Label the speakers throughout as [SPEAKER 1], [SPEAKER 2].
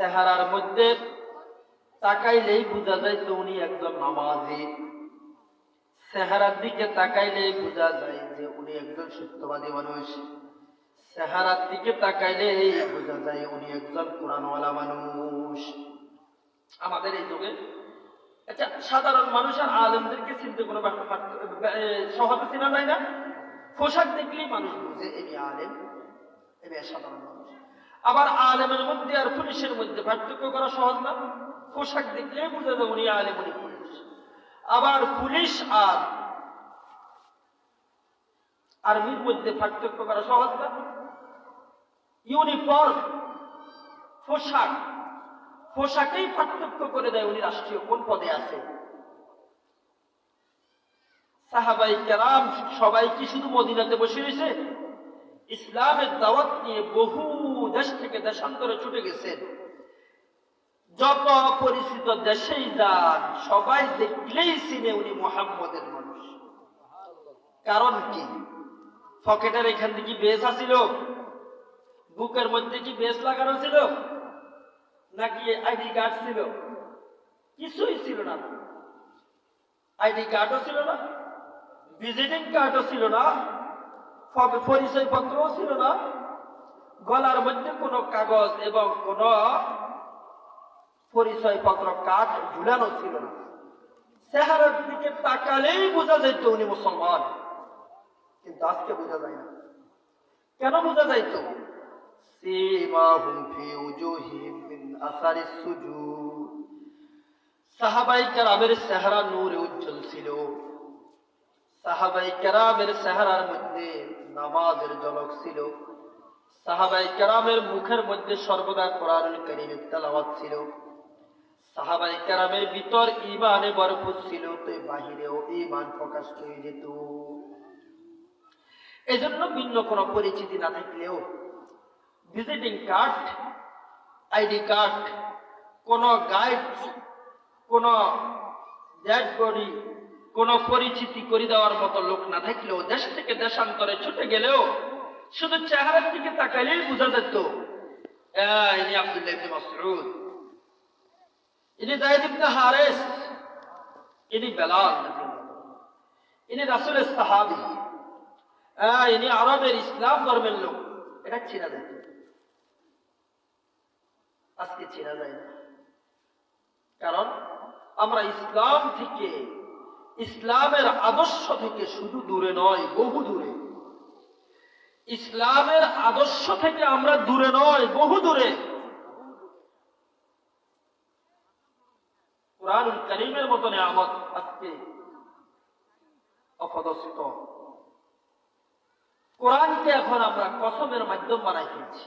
[SPEAKER 1] চেহারার মধ্যে তাকাইলেই বোঝা যায় তো উনি একজন নামাজি। চেহারার দিকে তাকাইলেই বোঝা যায় যে উনি একজন সত্যবাদী মানুষ। চেহারার দিকে তাকাইলেই বোঝা যায় উনি একজন কোরআনওয়ালা মানুষ। আমাদের এই যুগে আচ্ছা সাধারণ মানুষ আর আলেমদেরকে চিনতে কোনো সহজে চেনা যায় না? পোশাক দেখলেই মানুষ বুঝে এনি আলেম এনি সাধারণ মানুষ। আবার আলেমের মধ্যে আর পুলিশের মধ্যে পার্থক্য করা সহজ না। পোশাক দেখলেই বুঝে যায় উনি আলেম, উনি পুলিশ। আবার পুলিশ আর আর্মির মধ্যে পার্থক্য করা সহজ না। ইউনিফর্ম, পোশাক, পোশাকেই পার্থক্য করে দেয় উনি রাষ্ট্রীয় কোন পদে আছে। সাহাবাই কেরাম সবাই কি শুধু মদিনাতে বসে রয়েছে? ইসলামের দাওয়াত নিয়ে বহু দেশ থেকে দেশান্তরে ছুটে গেছেন যত পরিচিত দেশেই যান, সবাই দেখলেই চিনে উনি মোহাম্মদের মানুষ। কারণ কি? পকেটের এখান থেকে বেশ আসিল বুকের মধ্যে কি বেশ লাগানো ছিল? নাকি আইডি কার্ড ছিল? কিছুই ছিল না। আইডি কার্ডও ছিল না, ভিজিটিং কার্ডও ছিল না। ফ- পরিচয়পত্রও ছিল না। গলার মধ্যে কোনো কাগজ এবং কোনো পরিচয়পত্র কার্ড ঝুলানো ছিল না। চেহারার দিকে তাকালেই বোঝা যেত উনি মুসলমান। কিন্তু আজকে বোঝা যায় না। কেন বোঝা যাইত? সাহাবাই কেরামের চেহারা নূরে উজ্জ্বল ছিল। সাহাবাই কেরামের চেহারার মধ্যে নামাজের ঝলক ছিল। সাহাবাই কেরামের মুখের মধ্যে সর্বদা কোরআন কারীমের তেলাওয়াত ছিল। সাহাবাই কেরামের ভিতর ইমানে ভরপুর ছিল তো বাহিরেও ইমান প্রকাশ হয়ে যেত। এজন্য ভিন্ন কোনো পরিচিতি না থাকলেও ভিজিটিং কার্ড, আইডি কার্ড, কোন গাইড, কোন ডেড বডি কোন পরিচিতি করে দেওয়ার মতো লোক না থাকলেও, দেশ থেকে দেশান্তরে ছুটে গেলেও শুধু চেহারার দিকে তাকাইলেই বোঝা যেত ইনি ইনি ইসলাম ধর্মের লোক। এটা আজকে কারণ আমরা ইসলাম থেকে ইসলামের আদর্শ থেকে শুধু দূরে নয়, বহু দূরে। ইসলামের আদর্শ থেকে আমরা দূরে নয়, বহু দূরে। কোরআন করিমের মতো নিয়ামত আজকে অপদস্থ। কোরআনকে এখন আমরা কসমের মাধ্যম বানাই ফেলছি।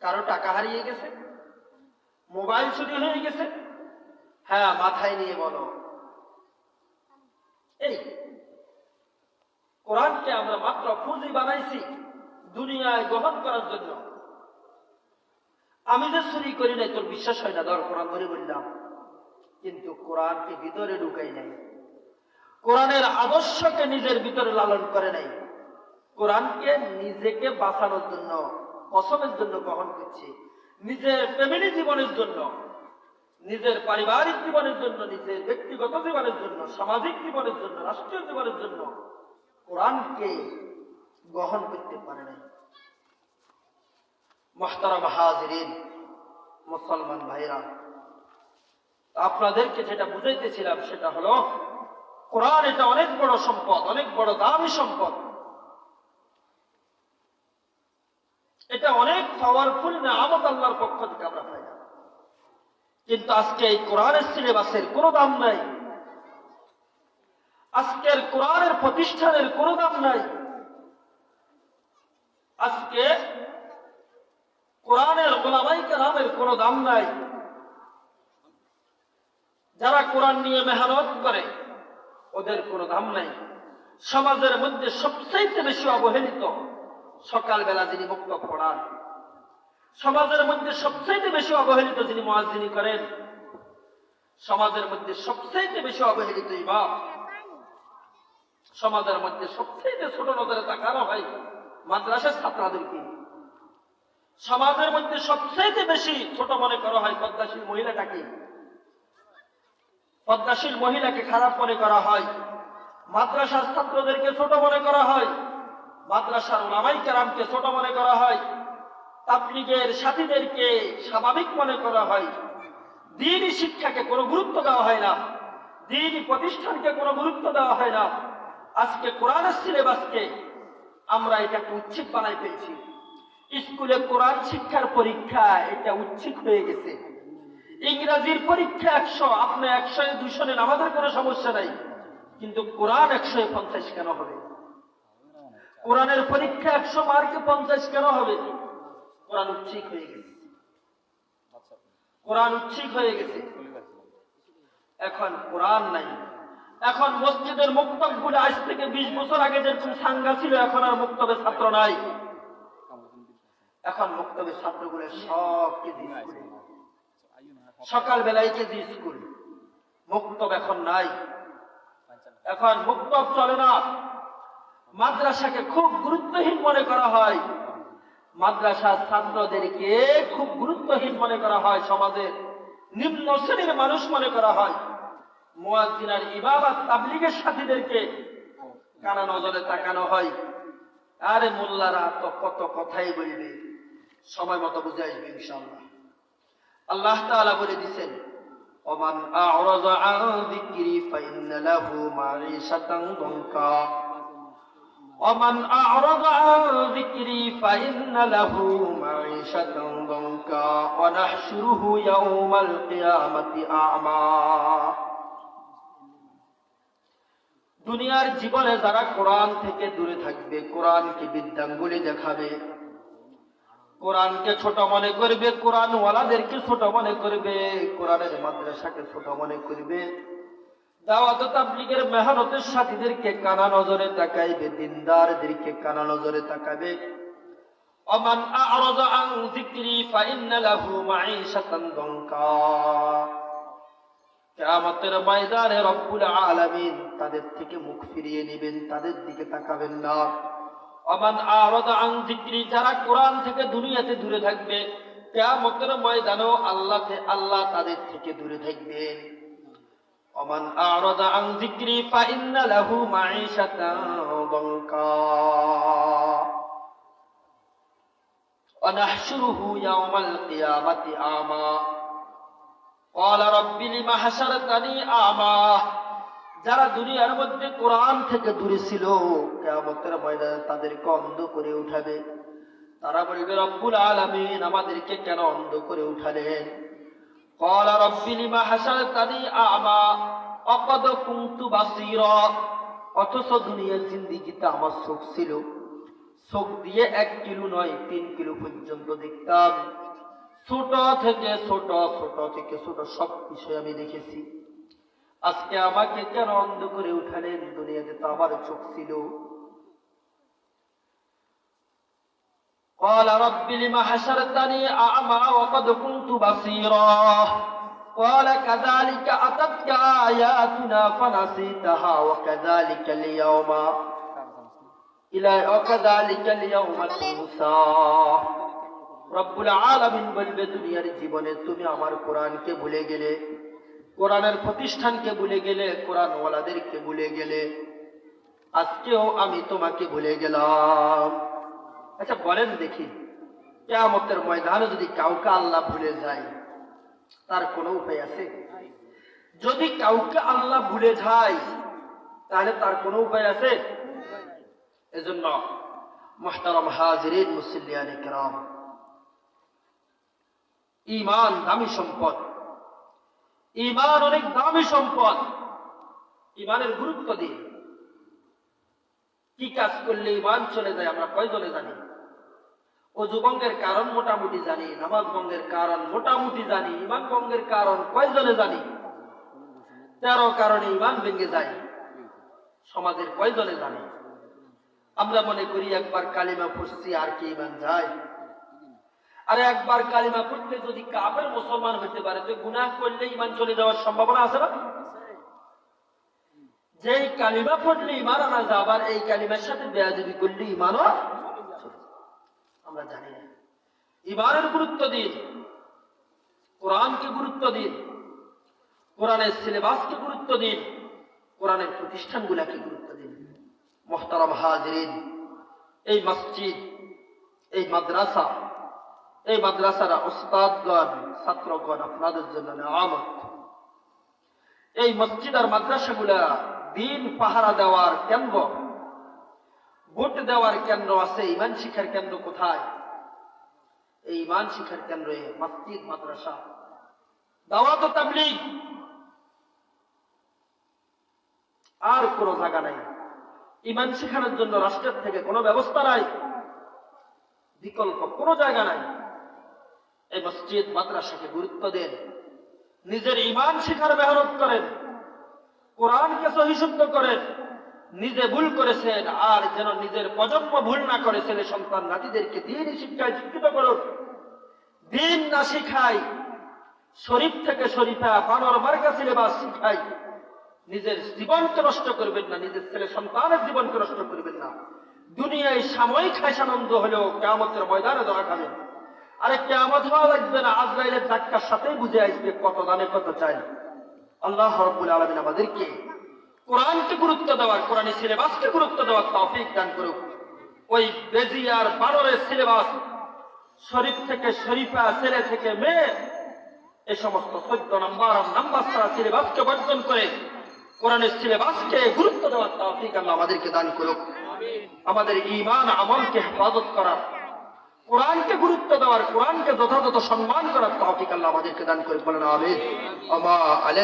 [SPEAKER 1] কারও টাকা হারিয়ে গেছে, মোবাইল চুরি হয়ে গেছে। হ্যাঁ মাথায় নিয়ে বলো। এই কোরআনকে আমরা মাত্র পুঁজি বানাইছি দুনিয়ায় গ্রহণ করার জন্য। আমি যে চুরি করি নাই, তোর বিশ্বাস হয় না? ধর, কোরআন ধরে বললাম। কিন্তু কোরআনকে ভিতরে ঢুকাই নাই। কোরআনের আদর্শকে নিজের ভিতরে লালন করে নাই। কোরআনকে নিজেকে বাঁচানোর জন্য কসমের জন্য গ্রহণ করছি। নিজের ফ্যামিলি জীবনের জন্য। নিজের পারিবারিক জীবনের জন্য, নিজের ব্যক্তিগত জীবনের জন্য, সামাজিক জীবনের জন্য, রাষ্ট্রীয় জীবনের জন্য কোরআনকে গ্রহণ করতে পারে নাই। মহতারাম হাজরিন, মুসলমান ভাইরা, আপনাদেরকে যেটা বুঝাইতেছিলাম সেটা হলো, কোরআন এটা অনেক বড় সম্পদ, অনেক বড় দামি সম্পদ। এটা অনেক পাওয়ারফুল না আমত আল্লাহর পক্ষ থেকে আমরা পাই না। কিন্তু আজকে এই কোরআনের সিলেবাসের কোনো দাম নাই। আজকের কোরআনের প্রতিষ্ঠানের কোনো দাম নাই। আজকে কোরআনের গোলামাই কালামের কোনো দাম নাই। যারা কোরআন নিয়ে মেহনত করে, ওদের কোনো দাম নাই। সমাজের মধ্যে সবচাইতে বেশি অবহেলিত সকালবেলা যিনি মুক্ত পড়ান সমাজের মধ্যে সবচাইতে বেশি অবহেলিত যিনি মহাজিনী করেন, সমাজের মধ্যে সবচাইতে বেশি অবহেলিত ইমাম। সমাজের মধ্যে সবচাইতে ছোট নজরে তাকানো হয় মাদ্রাসার ছাত্রদেরকে। সমাজের মধ্যে সবচেয়ে বেশি ছোট মনে করা হয় পদ্মাশীল মহিলাটাকে। পদ্মাশীল মহিলাকে খারাপ মনে করা হয়। মাদ্রাসার ছাত্রদেরকে ছোট মনে করা হয়। মাদ্রাসার ওলামাই কেরামকে ছোট মনে করা হয়। তাবলিগের সাথীদেরকে স্বাভাবিক মনে করা হয়। দিনই শিক্ষাকে কোনো গুরুত্ব দেওয়া হয় না। দিনই প্রতিষ্ঠানকে কোনো গুরুত্ব দেওয়া হয় না। আজকে কোরআনের সিলেবাসকে আমরা এটাকে উচ্ছিক বানাই পেয়েছি স্কুলে কোরআন শিক্ষার পরীক্ষা, এটা উচ্ছিক হয়ে গেছে। ইংরাজির পরীক্ষা একশো, আপনি একশো দুশো নেন আমাদের কোনো সমস্যা নাই। কিন্তু কোরআন একশো পঞ্চাশ কেন হবে? কোরআনের পরীক্ষা একশো মার্কে পঞ্চাশ কেন হবে? কোরআন উচ্ছিক হয়ে গেছে। কোরআন উচ্ছিক হয়ে গেছে। এখন কোরআন নাই। এখন মসজিদের মুক্তবগুলো আজ থেকে বিশ বছর আগে যেরকম সাঙ্গা ছিল, এখন আর মুক্তবে ছাত্র নাই। এখন মুক্তবে ছাত্রগুলো সব কেজি স্কুলে। বেলায় কেজি স্কুল। মুক্তব এখন নাই। এখন মুক্তব চলে না। মাদ্রাসাকে খুব গুরুত্বহীন মনে করা হয়। মাদ্রাসার ছাত্রদেরকে খুব গুরুত্বহীন মনে করা হয় সমাজের নিম্ন শ্রেণির মানুষ মনে করা হয়, মুয়াজ্জিনার ইবাদত তাবলিগের সাথীদেরকে কানা নজরে তাকানো হয়। আরে মোল্লারা তো কত কথাই বলবে, সময় মতো বুঝে আসবে ইনশাআল্লাহ। আল্লাহ তাআলা বলে দিছেন, ওমান আ'রাযা আন যিকরি ফাইন্না লাহু মাঈশাতান দনকা। ومن أعرض عن ذكري فإن له معيشة ضنكا ونحشره يوم القيامة أعمى দুনিয়ার জীবনে যারা কোরআন থেকে দূরে থাকবে কোরআনকে বিদ্যাঙ্গুলি দেখাবে কোরআনকে ছোট মনে করবে কোরআন ওয়ালাদেরকে ছোট মনে করবে কোরআনের মাদ্রাসাকে ছোট মনে করবে তাদের থেকে মুখ ফিরিয়ে নেবেন, তাদের দিকে তাকাবেন না। অমান যিকরি, যারা কোরআন থেকে দুনিয়াতে দূরে থাকবে, কিয়ামতের ময়দানেও আল্লাহ আল্লাহ তাদের থেকে দূরে থাকবেন। ومن أعرض عن ذكري فإن له معيشة ضنكا ونحشره يوم القيامة أعمى قال رب لم حشرتني أعمى যারা দুনিয়ার মধ্যে কোরআন থেকে দূরে ছিল কেয়ামতের ময়দানে তাদেরকে অন্ধ করে উঠাবে তারা বলবে রব্বুল আলামিন আমাদেরকে কেন অন্ধ করে উঠালেন قال رب لما حشرتني أعمى وقد كنت بصيرا অথচ দুনিয়ার জিন্দিগিতে আমার চোখ ছিল চোখ দিয়ে এক কিলো নয় তিন কিলো পর্যন্ত দেখতাম ছোট থেকে ছোট ছোট থেকে ছোট সব বিষয় আমি দেখেছি আজকে আমাকে কেন অন্ধ করে উঠালেন দুনিয়াতে তো আমার চোখ ছিল قال رب لم حشرتني أعمى وقد كنت بصيرا قال كذلك أتتك آياتنا فنسيتها وكذلك اليوم إلى وكذلك اليوم تنسى রব্বুল আলামিন বলবে দুনিয়ার জীবনে তুমি আমার কোরআনকে ভুলে গেলে কোরআনের প্রতিষ্ঠানকে ভুলে গেলে কোরআন ওয়ালাদেরকে ভুলে গেলে আজকেও আমি তোমাকে ভুলে গেলাম আচ্ছা বলেন দেখি। কেয়ামতের ময়দানে যদি কাউকে আল্লাহ ভুলে যায়, তার কোনো উপায় আছে? যদি কাউকে আল্লাহ ভুলে যায়, তাহলে তার কোনো উপায় আছে? এজন্য মহতারম হাজিরিন, মুসল্লিয়ান কেরাম ইমান দামি সম্পদ ইমান অনেক দামি সম্পদ ইমানের গুরুত্ব দিয়ে কি কাজ করলে ইমান চলে যায় আমরা কয়জনে জানি? অজু ভঙ্গের কারণ মোটামুটি জানি, নামাজ ভঙ্গের কারণ মোটামুটি জানি ইমান ভঙ্গের কারণ কয়জনে জানি? তেরো কারণে ইমান ভেঙে যায়। সমাজের কয়জনে জানি? আমরা মনে করি একবার কালিমা পড়ছি আর কি ইমান যায়। আরে একবার কালিমা পড়লে যদি কাপের মুসলমান হইতে পারে, তো গুনাহ করলে ইমান চলে যাওয়ার সম্ভাবনা আছে না? যেই কালিমা পড়লে ইমান আনা যাবার এই কালিমার সাথে বেয়াদবি করলে ইমানও আমরা জানি ইমানের গুরুত্ব দিন। কোরআনকে গুরুত্ব দিন। কোরআনের সিলেবাসকে গুরুত্ব দিন। কোরআনের প্রতিষ্ঠানগুলাকে গুরুত্ব দিন। মোহতারাম হাজরিন, এই মসজিদ, এই মাদ্রাসা, এই মাদ্রাসার ওস্তাদগণ, ছাত্রগণ, আপনাদের জন্য নেয়ামত। এই মসজিদ আর মাদ্রাসাগুলা দিন পাহারা দেওয়ার কেন্দ্র। ভোট দেওয়ার কেন্দ্র আছে, ইমান শিক্ষার কেন্দ্র কোথায়? এই ইমান শিক্ষার কেন্দ্রে মসজিদ, মাদ্রাসা। দাওয়াত তাবলীগ। আর কোনো জায়গা নাই। ইমান শেখানোর জন্য রাষ্ট্রের থেকে কোনো ব্যবস্থা নাই। বিকল্প কোনো জায়গা নাই। এই মসজিদ, মাদ্রাসাকে গুরুত্ব দেন। নিজের ইমান শেখার মেহনত করেন। কোরআনকে সহিশুদ্ধ করেন নিজে ভুল করেছেন, আর যেন নিজের প্রজন্ম ভুল না করে ছেলে সন্তান নাতিদেরকে দিন শিক্ষায় শিক্ষিত করুন দিন না শিখাই শরীফ থেকে শরীফা, বানর, মার্কা সিলেবাস শিখাই নিজের জীবনকে নষ্ট করবেন না, নিজের ছেলে সন্তানের জীবনকে নষ্ট করবেন না। দুনিয়ায় সাময়িক হাসানন্দ হলেও কেমতের ময়দানে ধরা খাবেন। আরে কেমত হওয়া লাগবে না, আজরাইলের ধাক্কার সাথেই বুঝে আসবে কত দানে কত চাই আল্লাহ রব্বুল আলমিন আমাদেরকে কোরআনকে গুরুত্ব দেওয়ার কোরআনী সিলেবাসকে গুরুত্ব দেওয়ার তৌফিক দান করুক। ওই বেজিয়ার বানরের সিলেবাস, শরীফ থেকে শরীফা, ছেলে থেকে মেয়ে এই সমস্ত চোদ্দ নম্বর নাম্বার ছাড়া সিলেবাসকে বর্জন করে কোরআনের সিলেবাসকে গুরুত্ব দেওয়ার তৌফিক আল্লাহ আমাদেরকে দান করুক। আমাদের ইমান আমলকে হেফাজত করার, কোরআনকে গুরুত্ব দেওয়ার, কোরআনকে যথাযথ সম্মান করার তৌফিক আল্লাহ আমাদেরকে দান করে বলেন আমিন। আমা আলাই